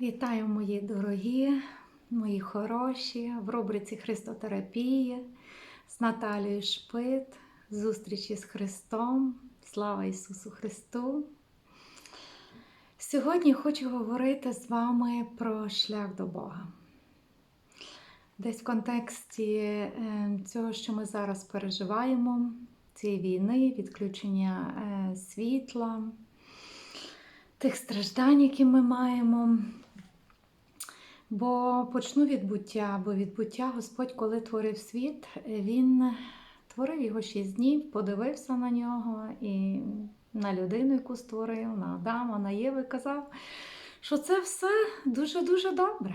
Вітаю, мої дорогі, мої хороші в рубриці Христотерапії з Наталією Шпит, зустрічі з Христом. Слава Ісусу Христу! Сьогодні хочу говорити з вами про шлях до Бога. Десь в контексті е, цього, що ми зараз переживаємо, цієї війни, відключення е, світла, тих страждань, які ми маємо. Бо почну від буття, бо від буття Господь, коли творив світ, Він творив його шість днів, подивився на нього і на людину, яку створив, на Адама, на Єву, і казав, що це все дуже-дуже добре.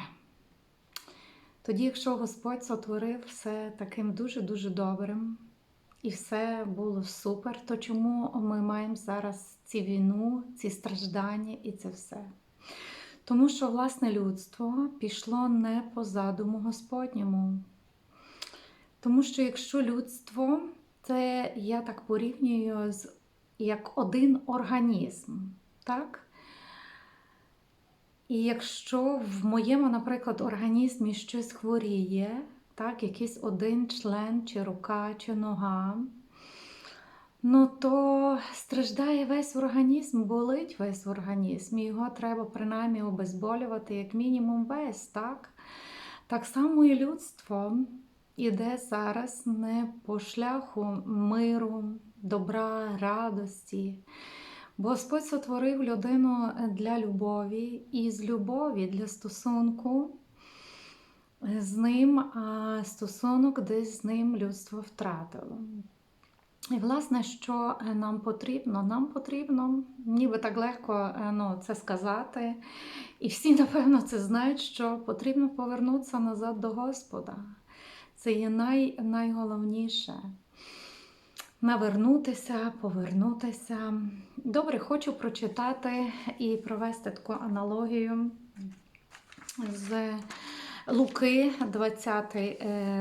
Тоді, якщо Господь сотворив все таким дуже-дуже добрим, і все було супер, то чому ми маємо зараз цю війну, ці страждання і це все? Тому що, власне, людство пішло не по задуму Господньому. Тому що якщо людство, це я так порівнюю з як один організм, так? І якщо в моєму, наприклад, організмі щось хворіє, так, якийсь один член, чи рука, чи нога, ну то страждає весь організм, болить весь організм, і його треба принаймні обезболювати, як мінімум, весь. Так Так само і людство іде зараз не по шляху миру, добра, радості. Господь сотворив людину для любові і з любові для стосунку з ним, а стосунок десь з ним людство втратило. І, власне, що нам потрібно? Нам потрібно, ніби так легко ну, це сказати. І всі, напевно, це знають, що потрібно повернутися назад до Господа. Це є най, найголовніше. Навернутися, повернутися. Добре, хочу прочитати і провести таку аналогію з Луки, 20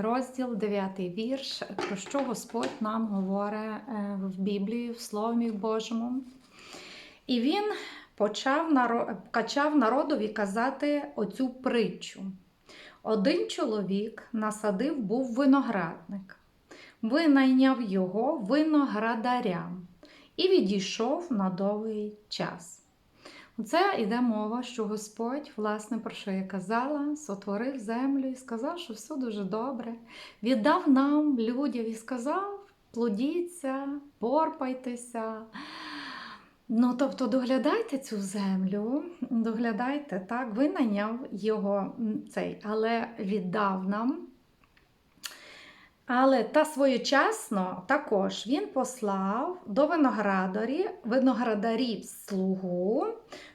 розділ, 9 вірш, про що Господь нам говорить в Біблії, в Слові Божому. І він почав качав народові казати оцю притчу. Один чоловік насадив був виноградник, винайняв його виноградарям і відійшов на довгий час. Це йде мова, що Господь, власне, про що я казала, сотворив землю і сказав, що все дуже добре. Віддав нам людям і сказав: плодіться, порпайтеся. Ну, тобто, доглядайте цю землю, доглядайте, так, винайняв його цей, але віддав нам. Але та своєчасно також він послав до виноградарів, виноградарів слугу,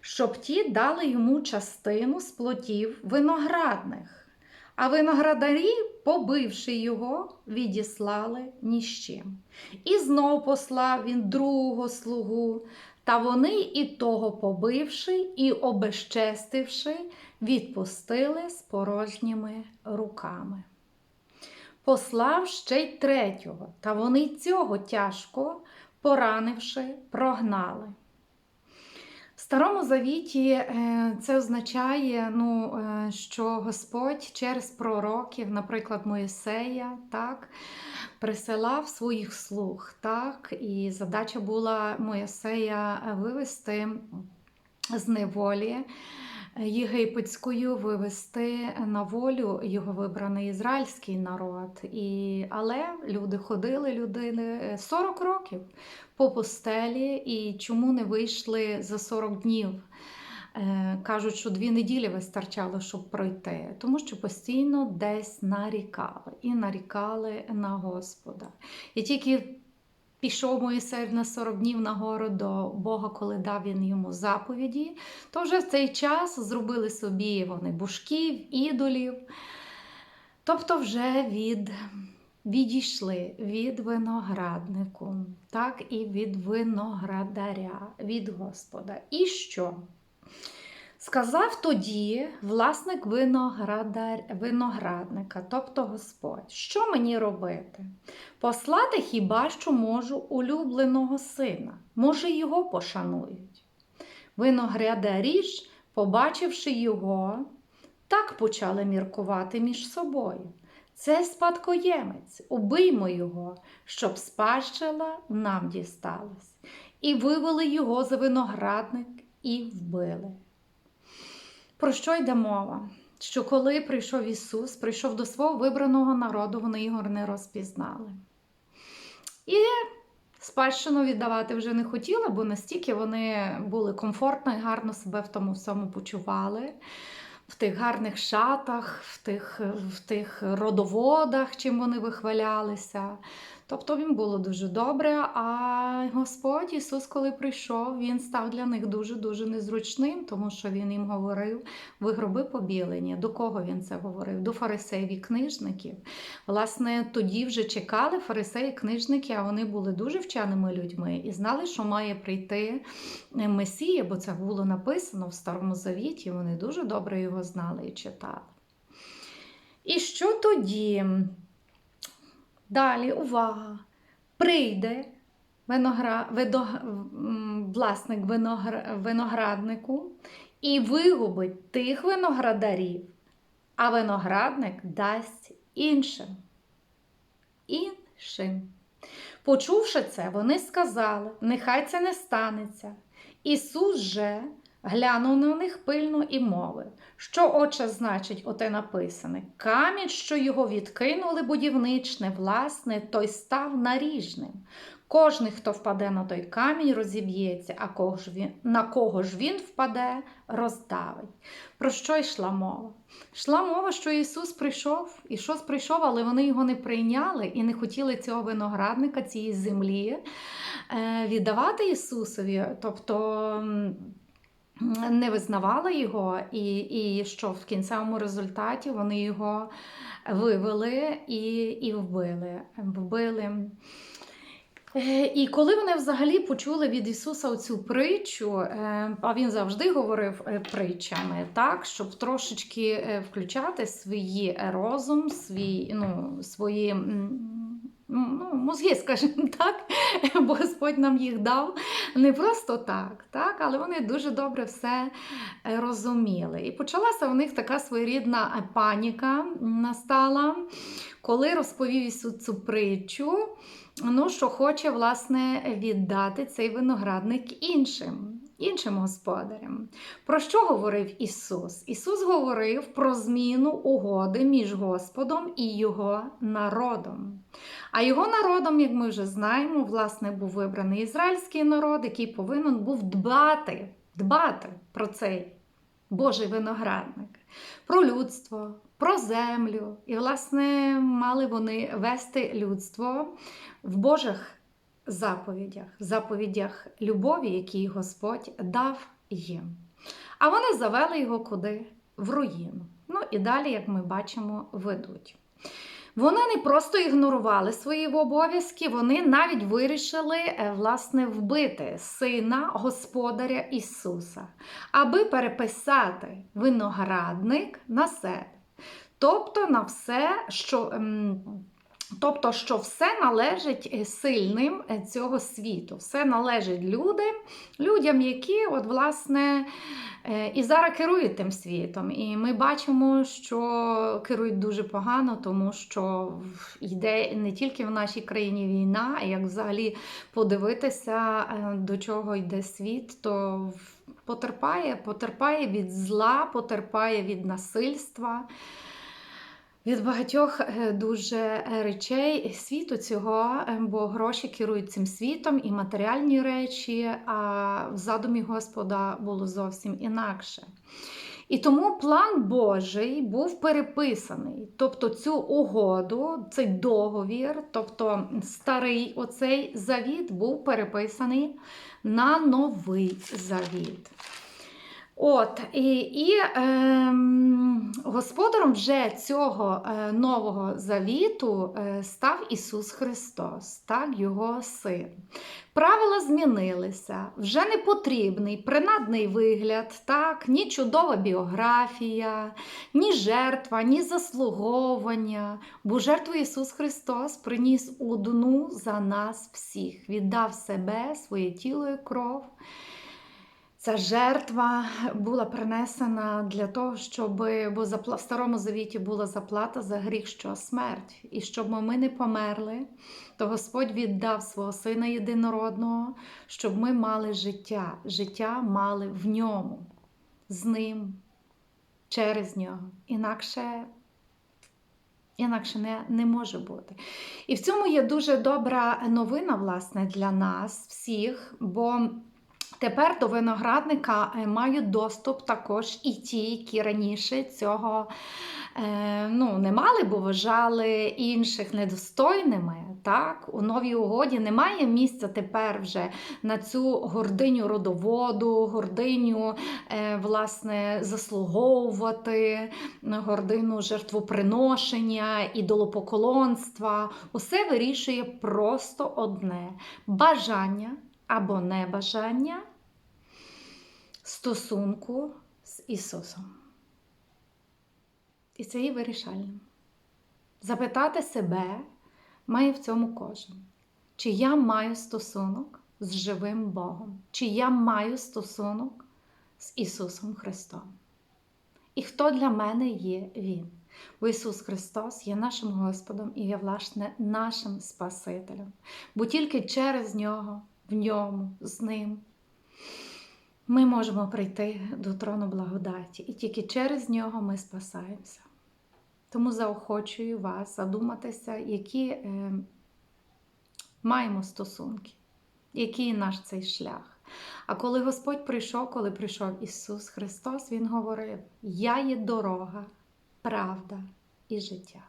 щоб ті дали йому частину з плотів виноградних. А виноградарі, побивши його, відіслали ні з чим. І знов послав він другого слугу, та вони і того побивши, і обезчестивши, відпустили з порожніми руками послав ще й третього, та вони цього тяжко, поранивши, прогнали. В Старому Завіті е, це означає, ну, е, що Господь через пророків, наприклад, Моїсея, так, присилав своїх слуг. так, І задача була Моїсея вивести з неволі єгипетською вивести на волю його вибраний ізраїльський народ. І, Але люди ходили, людини 40 років по пустелі, і чому не вийшли за 40 днів? Е, кажуть, що дві неділі вистачало, щоб пройти, тому що постійно десь нарікали і нарікали на Господа. І тільки Пішов Моїсей на 40 днів на гору до Бога, коли дав він йому заповіді, то вже в цей час зробили собі вони бушків, ідолів. Тобто вже від, відійшли від винограднику, так і від виноградаря, від Господа. І що? Сказав тоді власник виноградника, тобто Господь, що мені робити? Послати хіба що можу улюбленого сина, може, його пошанують. Виноградарі ж побачивши його, так почали міркувати між собою. Це спадкоємець, убиймо його, щоб спадщина нам дісталась. І вивели його за виноградник і вбили. Про що йде мова? Що коли прийшов Ісус, прийшов до свого вибраного народу, вони його не розпізнали. І спадщину віддавати вже не хотіли, бо настільки вони були комфортно і гарно себе в тому всьому почували. В тих гарних шатах, в тих, в тих родоводах, чим вони вихвалялися. Тобто їм було дуже добре. А Господь Ісус, коли прийшов, Він став для них дуже-дуже незручним, тому що Він їм говорив: ви гроби побілені. До кого він це говорив? До фарисеїв і книжників. Власне, тоді вже чекали фарисеї, книжники, а вони були дуже вченими людьми і знали, що має прийти Месія, бо це було написано в Старому Завіті. Вони дуже добре його знали і читали. І що тоді? Далі, увага! Прийде виногра... видо... власник виногра... винограднику і вигубить тих виноградарів, а виноградник дасть іншим. Іншим. Почувши це, вони сказали: нехай це не станеться. Ісус же глянув на них пильно і мовив, що отче значить оте написане. Камінь, що його відкинули будівничне, власне, той став наріжним. Кожний, хто впаде на той камінь, розіб'ється, а кого ж він, на кого ж він впаде, роздавить. Про що йшла мова? Йшла мова, що Ісус прийшов, Ісус прийшов, але вони його не прийняли і не хотіли цього виноградника, цієї землі е, віддавати Ісусові. Тобто не визнавали його, і, і що в кінцевому результаті вони його вивели і, і вбили. вбили. Е, І коли вони взагалі почули від Ісуса цю притчу, е, а він завжди говорив е, притчами, так, щоб трошечки включати свій розум, свій, ну, свої ну, мозги, скажімо так, бо Господь нам їх дав не просто так, так, але вони дуже добре все е, розуміли. І почалася у них така своєрідна е, паніка настала, коли розповів Ісус цю притчу ну, що хоче власне віддати цей виноградник іншим, іншим господарям. Про що говорив Ісус? Ісус говорив про зміну угоди між Господом і Його народом. А його народом, як ми вже знаємо, власне, був вибраний ізраїльський народ, який повинен був дбати, дбати про цей Божий виноградник, про людство, про землю. І, власне, мали вони вести людство в Божих заповідях, заповідях любові, які Господь дав їм. А вони завели його куди? В руїну. Ну і далі, як ми бачимо, ведуть. Вони не просто ігнорували свої обов'язки, вони навіть вирішили е, власне вбити сина Господаря Ісуса, аби переписати виноградник на себе. Тобто на все, що. Тобто, що все належить е, сильним е, цього світу, все належить людям, людям, які от, власне, е, і зараз керують тим світом. І ми бачимо, що керують дуже погано, тому що йде не тільки в нашій країні війна, а як взагалі подивитися, до чого йде світ, то потерпає, потерпає від зла, потерпає від насильства від багатьох е, дуже речей світу цього, е, бо гроші керують цим світом і матеріальні речі, а в задумі Господа було зовсім інакше. І тому план Божий був переписаний. Тобто цю угоду, цей договір, тобто старий оцей завіт, був переписаний на новий завіт. От, І і е, господаром вже цього е, нового завіту е, став Ісус Христос, так, Його Син. Правила змінилися, вже не потрібний принадний вигляд, так, ні чудова біографія, ні жертва, ні заслуговування. Бо жертву Ісус Христос приніс одну за нас всіх, віддав себе, своє тіло і кров. Ця жертва була принесена для того, щоб бо в старому завіті була заплата за гріх, що смерть. І щоб ми не померли, то Господь віддав свого сина єдинородного, щоб ми мали життя. Життя мали в ньому, з ним, через нього. Інакше Інакше не, не може бути. І в цьому є дуже добра новина, власне, для нас всіх, бо тепер до виноградника е, мають доступ також і ті, які раніше цього е, ну, не мали, бо вважали інших недостойними. Так? У новій угоді немає місця тепер вже на цю гординю родоводу, гординю е, власне, заслуговувати, гордину жертвоприношення, ідолопоклонства. Усе вирішує просто одне бажання або небажання стосунку з Ісусом. І це є вирішальним. Запитати себе має в цьому кожен. Чи я маю стосунок з живим Богом? Чи я маю стосунок з Ісусом Христом? І хто для мене є Він? Бо Ісус Христос є нашим Господом і є, власне, нашим Спасителем. Бо тільки через Нього, в Ньому, з Ним ми можемо прийти до трону благодаті. І тільки через Нього ми спасаємося. Тому заохочую вас задуматися, які е, маємо стосунки, який наш цей шлях. А коли Господь прийшов, коли прийшов Ісус Христос, Він говорив: Я є дорога, правда і життя.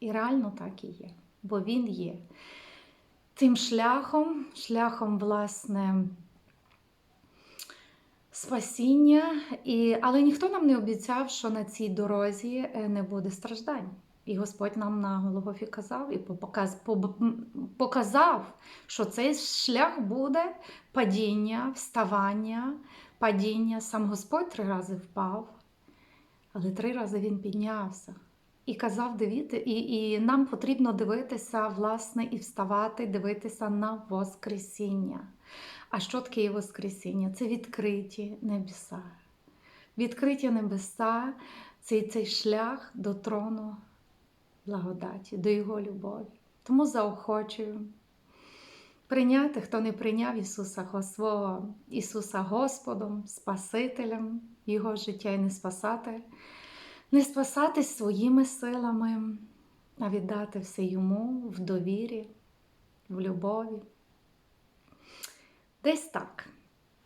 І реально так і є, бо Він є тим шляхом, шляхом, власне, спасіння, і, але ніхто нам не обіцяв, що на цій дорозі е, не буде страждань. І Господь нам на Голгофі казав і показ, показав, що цей шлях буде падіння, вставання, падіння. Сам Господь три рази впав, але три рази він піднявся. І казав, дивіться, і, і нам потрібно дивитися, власне, і вставати, дивитися на Воскресіння. А що таке Воскресіння? Це відкриті небеса. Відкриті небеса це цей шлях до трону благодаті, до Його любові. Тому заохочую прийняти, хто не прийняв Ісуса свого Ісуса Господом, Спасителем Його життя і не спасати, не спасатись своїми силами, а віддати все Йому в довірі, в любові. Десь так.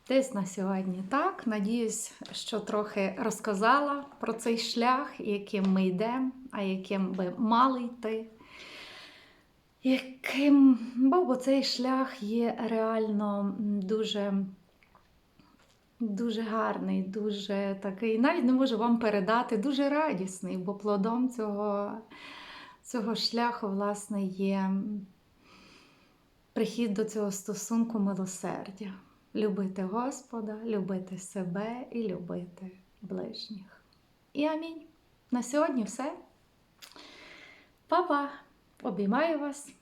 Десь на сьогодні так. Надіюсь, що трохи розказала про цей шлях, яким ми йдемо, а яким би мали йти. Яким, бо цей шлях є реально дуже дуже гарний, дуже такий, навіть не можу вам передати, дуже радісний, бо плодом цього, цього шляху, власне, є прихід до цього стосунку милосердя. Любити Господа, любити себе і любити ближніх. І амінь. На сьогодні все. Па-па! Обіймаю вас.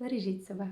Бережіть себе.